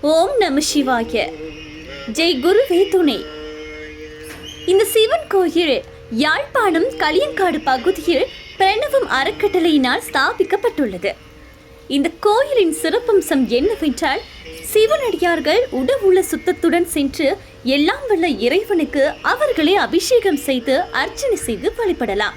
ஓம் நம சிவாய. ஜெய் குருவே துணை. இந்த சிவன் கோயில் யாழ்ப்பாணம் களியங்காடு பகுதியில் பிரணவம் அறக்கட்டளையினால் ஸ்தாபிக்கப்பட்டுள்ளது. இந்த கோயிலின் சிறப்பம்சம் என்னவென்றால் சிவனடியார்கள் உடவுள்ள சுத்தத்துடன் சென்று எல்லாம் வல்ல இறைவனுக்கு அவர்களே அபிஷேகம் செய்து அர்ச்சனை செய்து வழிபடலாம்.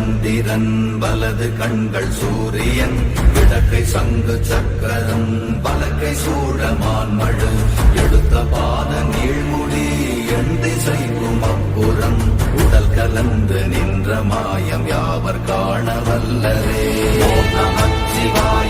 சந்திரன் வலது கண்கள் சூரியன் இடக்கை சங்கு சக்கரம் பலக்கை சூழமான் மழு. எடுத்த பாத நீழ்மொழி எண் திசைக்கும் அப்புறம் உடல் கலந்து நின்ற மாயம் யாவர் காண வல்லரே நமச்சிவாய